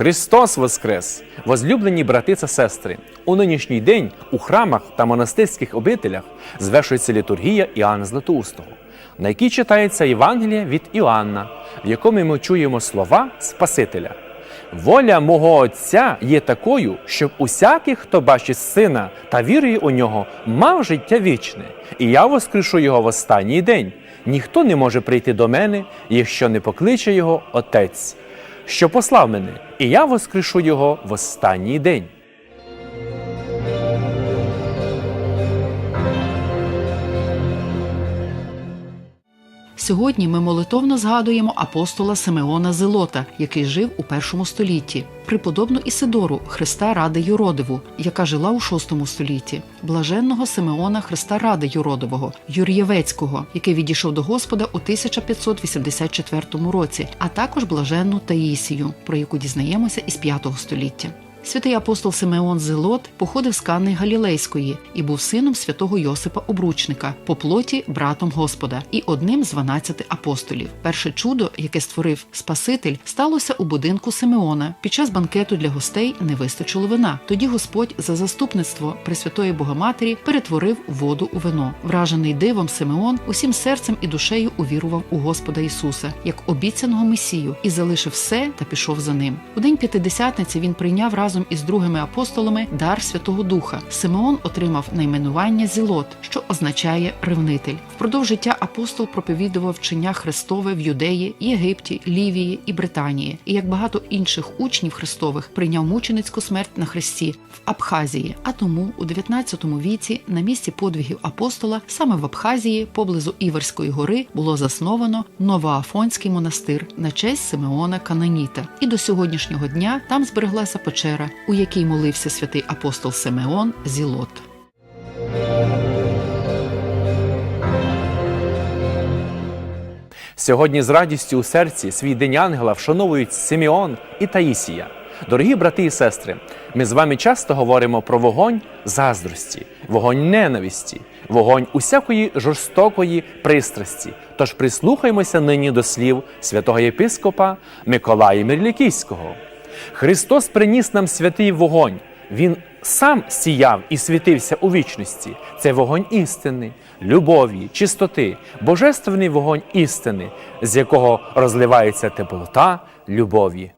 Христос Воскрес! Возлюблені брати та сестри! У нинішній день у храмах та монастирських обителях звершується літургія Іоанна Златоустого, на якій читається Євангеліє від Іоанна, в якому ми чуємо слова Спасителя. Воля мого Отця є такою, щоб усякий, хто бачить сина та вірує у нього, мав життя вічне, і я воскрешу його в останній день. Ніхто не може прийти до мене, якщо не покличе його Отець, що послав мене, і я воскрешу його в останній день. Сьогодні ми молитовно згадуємо апостола Симеона Зелота, який жив у першому столітті, преподобну Ісидору Христа Ради Юродиву, яка жила у VI столітті, блаженного Симеона Христа Ради Юродового, Юр'євецького, який відійшов до Господа у 1584 році, а також блаженну Таїсію, про яку дізнаємося із V століття. Святий апостол Симеон Зелот походив з Канни Галілейської і був сином святого Йосипа Обручника, по плоті братом Господа і одним з 12 апостолів. Перше чудо, яке створив Спаситель, сталося у будинку Симеона. Під час банкету для гостей не вистачило вина. Тоді Господь за заступництво Пресвятої Богоматері перетворив воду у вино. Вражений дивом Симеон усім серцем і душею увірував у Господа Ісуса як обіцяного Месію і залишив все та пішов за ним. У день п'ятидесятниці він прийняв разом із другими апостолами дар Святого Духа. Симеон отримав найменування Зілот, що означає ревнитель. Впродовж життя апостол проповідував вчення Христове в Юдеї, Єгипті, Лівії і Британії. І як багато інших учнів Христових прийняв мученицьку смерть на хресті в Абхазії. А тому у 19 віці на місці подвигів апостола саме в Абхазії, поблизу Іверської гори, було засновано Новоафонський монастир на честь Симеона Каноніта. І до сьогоднішнього дня там збереглася печера, у якій молився святий апостол Симеон Зілот. Сьогодні з радістю у серці свій день ангела вшановують Симеон і Таїсія. Дорогі брати і сестри, ми з вами часто говоримо про вогонь заздрості, вогонь ненависті, вогонь усякої жорстокої пристрасті. Тож прислухаймося нині до слів святого єпископа Миколая Мирлікійського. Христос приніс нам святий вогонь. Він сам сіяв і світився у вічності. Це вогонь істини, любові, чистоти, божественний вогонь істини, з якого розливається теплота любові.